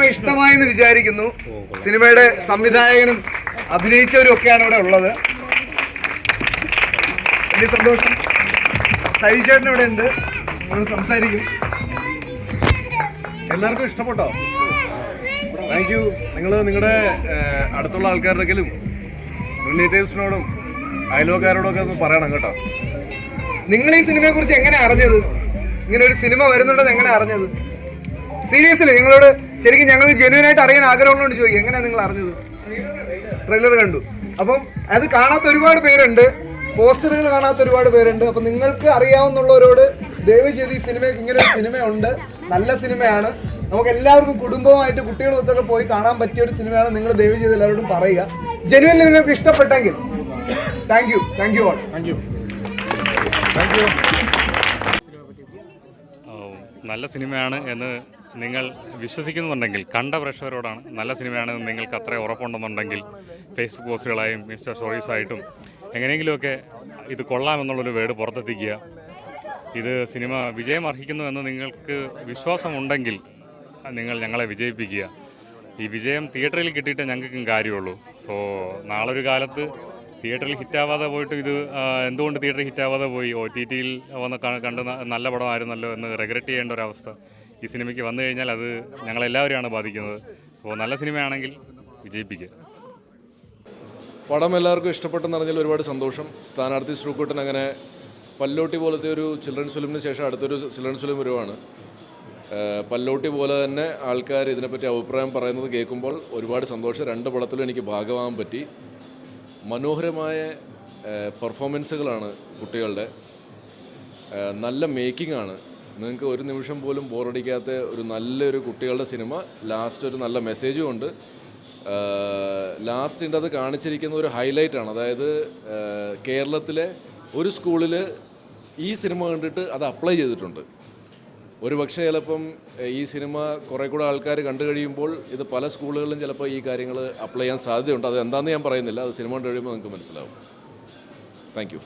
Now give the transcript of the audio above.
ഇഷ്ടമായെന്ന് വിചാരിക്കുന്നു. സിനിമയുടെ സംവിധായകനും അഭിനയിച്ചവരും ഒക്കെയാണ് ഇവിടെ ഉള്ളത്. വലിയ സന്തോഷം. സൈചേട്ടൻ ചേട്ടൻ ഇവിടെ ഉണ്ട്. നമ്മൾ സംസാരിക്കും. എല്ലാവർക്കും ഇഷ്ടപ്പെട്ടോ? താങ്ക് യു നിങ്ങൾ നിങ്ങളുടെ അടുത്തുള്ള ആൾക്കാരുടെങ്കിലും റിലേറ്റീവ്സിനോടും അയലോക്കാരോടും ഒക്കെ ഒന്ന് പറയണം കേട്ടോ. നിങ്ങൾ ഈ സിനിമയെ കുറിച്ച് എങ്ങനെ അറിഞ്ഞത്? ഇങ്ങനെ ഒരു സിനിമ വരുന്നുണ്ടെന്ന് എങ്ങനെ അറിഞ്ഞത്? സീരിയസ്ലി നിങ്ങളോട് ശരിക്കും ഞങ്ങൾ ജെന്യൂൻ ആയിട്ട് അറിയാൻ ആഗ്രഹമുള്ളതുകൊണ്ട് ചോദിക്കും എങ്ങനെയാണ് നിങ്ങൾ അറിഞ്ഞത്? ട്രെയിലർ കണ്ടു. അപ്പം അത് കാണാത്ത ഒരുപാട് പേരുണ്ട്. പോസ്റ്ററുകൾ കാണാത്ത ഒരുപാട് പേരുണ്ട്. അപ്പം നിങ്ങൾക്ക് അറിയാവുന്നുള്ളവരോട് ദയവ് ചെയ്ത് ഈ സിനിമയ്ക്ക് ഇങ്ങനെ ഒരു സിനിമയുണ്ട്. നല്ല സിനിമയാണ്. നമുക്ക് എല്ലാവർക്കും കുടുംബവുമായിട്ട് കുട്ടികളൊത്തൊക്കെ പോയി കാണാൻ പറ്റിയ ഒരു സിനിമയാണ് നിങ്ങൾ ദയവ് ചെയ്ത് എല്ലാവരോടും പറയുക. ജനുവനിൽ നിങ്ങൾക്ക് ഇഷ്ടപ്പെട്ടെങ്കിൽ thank you thank you all thank you thank you നല്ല സിനിമയാണ് എന്ന് നിങ്ങൾ വിശ്വസിക്കുന്നുണ്ടെങ്കിൽ കണ്ട പ്രേക്ഷകരോടാണ്. നല്ല സിനിമയാണെന്ന് നിങ്ങൾക്ക് അത്ര ഉറപ്പുണ്ടെന്നുണ്ടെങ്കിൽ ഫേസ്ബുക്ക് പോസ്റ്റുകളായും ഇൻസ്റ്റാ സ്റ്റോറീസായിട്ടും എങ്ങനെയെങ്കിലുമൊക്കെ ഇത് കൊള്ളാമെന്നുള്ളൊരു വേർഡ് പുറത്തെത്തിക്കുക. ഇത് സിനിമ വിജയം അർഹിക്കുന്നു എന്ന് നിങ്ങൾക്ക് വിശ്വാസമുണ്ടെങ്കിൽ നിങ്ങൾ ഞങ്ങളെ വിജയിപ്പിക്കുക. ഈ വിജയം തിയേറ്ററിൽ കിട്ടിയിട്ട് ഞങ്ങൾക്കും കാര്യമുള്ളൂ. സോ നാളൊരു കാലത്ത് തിയേറ്ററിൽ ഹിറ്റാവാതെ പോയിട്ട് ഇത് എന്തുകൊണ്ട് തിയേറ്ററിൽ ഹിറ്റാവാതെ പോയി? ഒ ടി ടിയിൽ വന്ന് കണ്ട് നല്ല പടമായിരുന്നല്ലോ എന്ന് റെഗ്രറ്റ് ചെയ്യേണ്ട ഒരവസ്ഥ ഈ സിനിമയ്ക്ക് വന്നു കഴിഞ്ഞാൽ അത് ഞങ്ങളെല്ലാവരെയാണ് ബാധിക്കുന്നത്. അപ്പോൾ നല്ല സിനിമയാണെങ്കിൽ വിജയിപ്പിക്കുക. പടം എല്ലാവർക്കും ഇഷ്ടപ്പെട്ടെന്ന് അറിഞ്ഞാൽ ഒരുപാട് സന്തോഷം. സ്ഥാനാർത്ഥി ശ്രീകുട്ടൻ അങ്ങനെ പല്ലോട്ടി പോലത്തെ ഒരു ചിൽഡ്രൻസ് ഫിലിമിന് ശേഷം അടുത്തൊരു ചിൽഡ്രൻസ് ഫിലിം വരുവാണ്. പല്ലോട്ടി പോലെ തന്നെ ആൾക്കാർ ഇതിനെപ്പറ്റി അഭിപ്രായം പറയുന്നത് കേൾക്കുമ്പോൾ ഒരുപാട് സന്തോഷം. രണ്ട് പടത്തിലും എനിക്ക് ഭാഗമാകാൻ പറ്റി. മനോഹരമായ പെർഫോമൻസുകളാണ് കുട്ടികളുടെ. നല്ല മേക്കിംഗ് ആണ്. നിങ്ങൾക്ക് ഒരു നിമിഷം പോലും ബോറടിക്കാത്ത ഒരു നല്ലൊരു കുട്ടികളുടെ സിനിമ ലാസ്റ്റ് ഒരു നല്ല മെസ്സേജും ഉണ്ട്. ലാസ്റ്റിന്റെ അത് കാണിച്ചിരിക്കുന്ന ഒരു ഹൈലൈറ്റാണ് അതായത് കേരളത്തിലെ ഒരു സ്കൂളിൽ ഈ സിനിമ കണ്ടിട്ട് അത് അപ്ലൈ ചെയ്തിട്ടുണ്ട്. ഒരു പക്ഷേ ചിലപ്പം ഈ സിനിമ കുറേ കൂടെ ആൾക്കാർ കണ്ടു കഴിയുമ്പോൾ ഇത് പല സ്കൂളുകളിലും ചിലപ്പോൾ ഈ കാര്യങ്ങൾ അപ്ലൈ ചെയ്യാൻ സാധ്യതയുണ്ട്. അത് എന്താണെന്ന് ഞാൻ പറയുന്നില്ല. അത് സിനിമ കണ്ടു കഴിയുമ്പോൾ നിങ്ങൾക്ക് മനസ്സിലാവും. താങ്ക്